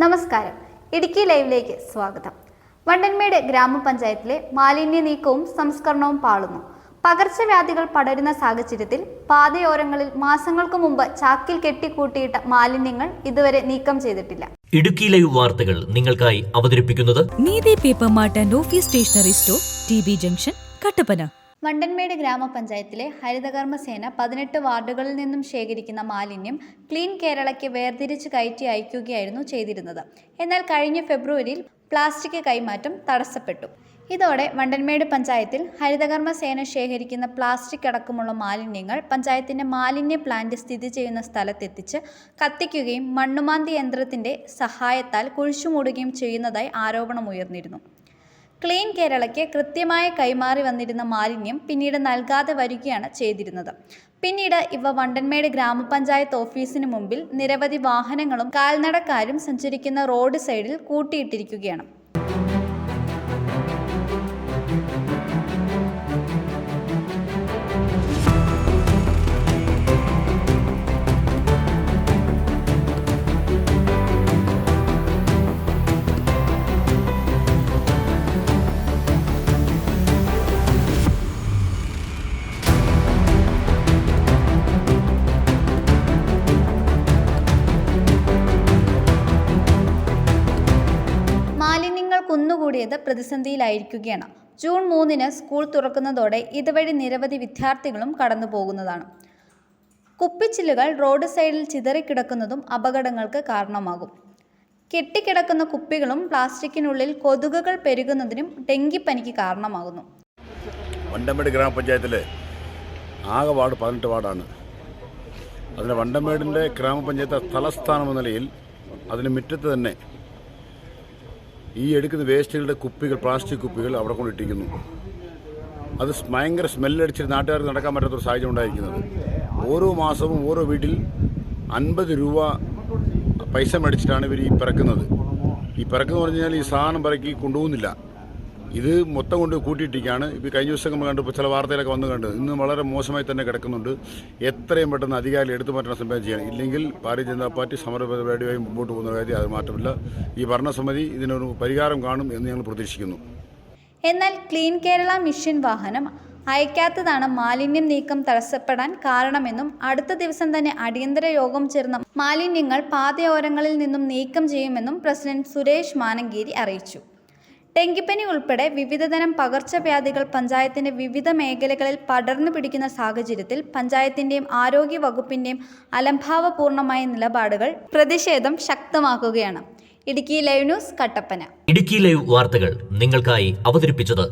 നമസ്കാരം. ഇടുക്കി ലൈവിലേക്ക് സ്വാഗതം. വണ്ടൻമേട് ഗ്രാമപഞ്ചായത്തിലെ മാലിന്യ നീക്കവും സംസ്കരണവും പാളുന്നു. പകർച്ചവ്യാധികൾ പടരുന്ന സാഹചര്യത്തിൽ പാതയോരങ്ങളിൽ മാസങ്ങൾക്ക് മുമ്പ് ചാക്കിൽ കെട്ടിക്കൂട്ടിയിട്ട മാലിന്യങ്ങൾ ഇതുവരെ നീക്കം ചെയ്തിട്ടില്ല. ഇടുക്കി ലൈവ് വാർത്തകൾ നിങ്ങൾക്കായി അവതരിപ്പിക്കുന്നത് Neethi paper mart and office stationery store T B junction Kattappana. Vandanmedu ഗ്രാമപഞ്ചായത്തിലെ ഹരിതകർമ്മസേന പതിനെട്ട് വാർഡുകളിൽ നിന്നും ശേഖരിക്കുന്ന മാലിന്യം ക്ലീൻ കേരളയ്ക്ക് വേർതിരിച്ച് കയറ്റി അയക്കുകയായിരുന്നു ചെയ്തിരുന്നത്. എന്നാൽ കഴിഞ്ഞ ഫെബ്രുവരിയിൽ പ്ലാസ്റ്റിക് കൈമാറ്റം തടസ്സപ്പെട്ടു. ഇതോടെ വണ്ടൻമേട് പഞ്ചായത്തിൽ ഹരിതകർമ്മസേന ശേഖരിക്കുന്ന പ്ലാസ്റ്റിക് അടക്കമുള്ള മാലിന്യങ്ങൾ പഞ്ചായത്തിന്റെ മാലിന്യ പ്ലാന്റ് സ്ഥിതി ചെയ്യുന്ന സ്ഥലത്തെത്തിച്ച് കത്തിക്കുകയും മണ്ണുമാന്തി യന്ത്രത്തിന്റെ സഹായത്താൽ കുഴിച്ചുമൂടുകയും ചെയ്യുന്നതായി ആരോപണമുയർന്നിരുന്നു. ക്ലീൻ കേരളയ്ക്ക് കൃത്യമായി കൈമാറി വന്നിരുന്ന മാലിന്യം പിന്നീട് നൽകാതെ വരികയാണ് ചെയ്തിരുന്നത്. പിന്നീട് ഇവ വണ്ടൻമേട് ഗ്രാമപഞ്ചായത്ത് ഓഫീസിന് മുമ്പിൽ നിരവധി വാഹനങ്ങളും കാൽനടക്കാരും സഞ്ചരിക്കുന്ന റോഡ് സൈഡിൽ കൂട്ടിയിട്ടിരിക്കുകയാണ്. കുന്നുകൂടിയത് പ്രതിസന്ധിയിലായിരിക്കുകയാണ്. ജൂൺ മൂന്നിന് സ്കൂൾ തുറക്കുന്നതോടെ ഇതുവഴി നിരവധി വിദ്യാർത്ഥികളും കടന്നു പോകുന്നതാണ് കുപ്പിച്ചില്ലുകൾ റോഡ് സൈഡിൽ ചിതറിക്കിടക്കുന്നതും അപകടങ്ങൾക്ക് കാരണമാകും. കെട്ടിക്കിടക്കുന്ന കുപ്പികളും പ്ലാസ്റ്റിക്കിനുള്ളിൽ കൊതുകുകൾ പെരുകുന്നതിനും ഡെങ്കിപ്പനിക്ക് കാരണമാകുന്നു. വണ്ടമേട് ഗ്രാമപഞ്ചായത്തിലെ ആകെ വാർഡ് പതിനെട്ട് വാർഡാണ്. അതിന് വണ്ടമേടിന്റെ ഗ്രാമപഞ്ചായത്ത് തലസ്ഥാനം എന്ന നിലയിൽ അതിന് മുറ്റത്ത് തന്നെ ഈ എടുക്കുന്ന വേസ്റ്റുകളുടെ കുപ്പികൾ പ്ലാസ്റ്റിക് കുപ്പികൾ അവിടെ കൊണ്ടിട്ടിരിക്കുന്നു. അത് ഭയങ്കര സ്മെല്ലടിച്ച് നാട്ടുകാർക്ക് നടക്കാൻ പറ്റാത്തൊരു സാഹചര്യം ഉണ്ടായിരിക്കുന്നത്. ഓരോ മാസവും ഓരോ വീട്ടിൽ അൻപത് രൂപ പൈസ മേടിച്ചിട്ടാണ് ഇവർ ഈ പിറക്കുന്നത്. ഈ പിറക്കെന്ന് പറഞ്ഞു കഴിഞ്ഞാൽ ഈ സാധനം പിറക്കി കൊണ്ടുപോകുന്നില്ല. ഇത് മൊത്തം കൊണ്ട് കൂട്ടിയിട്ടിരിക്കുകയാണ്. ഇപ്പോൾ കഴിഞ്ഞ ദിവസം നമ്മൾ കണ്ടു ചില വാർത്തയിലൊക്കെ വന്നു കണ്ടു ഇന്ന് വളരെ മോശമായി തന്നെ കിടക്കുന്നുണ്ട്. എത്രയും പെട്ടെന്ന് അധികാരികൾ എടുത്തു മാറ്റാൻ സംഭവം ചെയ്യണം. ഇല്ലെങ്കിൽ ഭാരതീയ ജനതാ പാർട്ടി സമര പരിപാടിയായി മുമ്പോട്ട് പോകുന്ന കാര്യം അത് മാറ്റമില്ല ഈ ഭരണസമിതി ഇതിനൊരു പരിഹാരം കാണും എന്ന് ഞങ്ങൾ പ്രതീക്ഷിക്കുന്നു. എന്നാൽ ക്ലീൻ കേരള മിഷൻ വാഹനം അയക്കാത്തതാണ് മാലിന്യം നീക്കം തടസ്സപ്പെടാൻ കാരണമെന്നും അടുത്ത ദിവസം തന്നെ അടിയന്തര യോഗം ചേർന്ന മാലിന്യങ്ങൾ പാതയോരങ്ങളിൽ നിന്നും നീക്കം ചെയ്യുമെന്നും പ്രസിഡന്റ് സുരേഷ് മാനങ്കേരി അറിയിച്ചു. ഡെങ്കിപ്പനി ഉൾപ്പെടെ വിവിധതരം പകർച്ചവ്യാധികൾ പഞ്ചായത്തിന്റെ വിവിധ മേഖലകളിൽ പടർന്നു പിടിക്കുന്ന സാഹചര്യത്തിൽ പഞ്ചായത്തിന്റെയും ആരോഗ്യ വകുപ്പിന്റെയും അലംഭാവപൂർണമായ നിലപാടുകൾ പ്രതിഷേധം ശക്തമാക്കുകയാണ്. Idukki live news Kattappana. Idukki live വാർത്തകൾ നിങ്ങൾക്കായി അവതരിപ്പിച്ചത്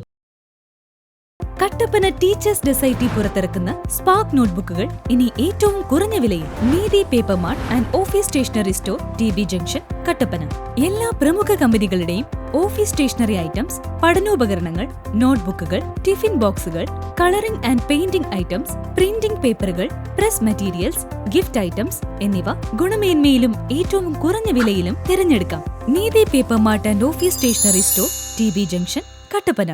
കട്ടപ്പന ടീച്ചേഴ്സ് ഡെസൈറ്റി പുറത്തിറക്കുന്ന സ്പാർക്ക് നോട്ട്ബുക്കുകൾ ഇനി ഏറ്റവും കുറഞ്ഞ വിലയിൽ Neethi paper mart and office stationery store T B junction Kattappana. എല്ലാ പ്രമുഖ കമ്പനികളുടെയും ഓഫീസ് സ്റ്റേഷനറി ഐറ്റംസ് പഠനോപകരണങ്ങൾ നോട്ട്ബുക്കുകൾ ടിഫിൻ ബോക്സുകൾ colouring and painting items printing പേപ്പറുകൾ പ്രസ് മെറ്റീരിയൽസ് ഗിഫ്റ്റ് ഐറ്റംസ് എന്നിവ ഗുണമേന്മയിലും ഏറ്റവും കുറഞ്ഞ വിലയിലും തിരഞ്ഞെടുക്കാം. Neethi paper mart and office stationery store T B junction Kattappana.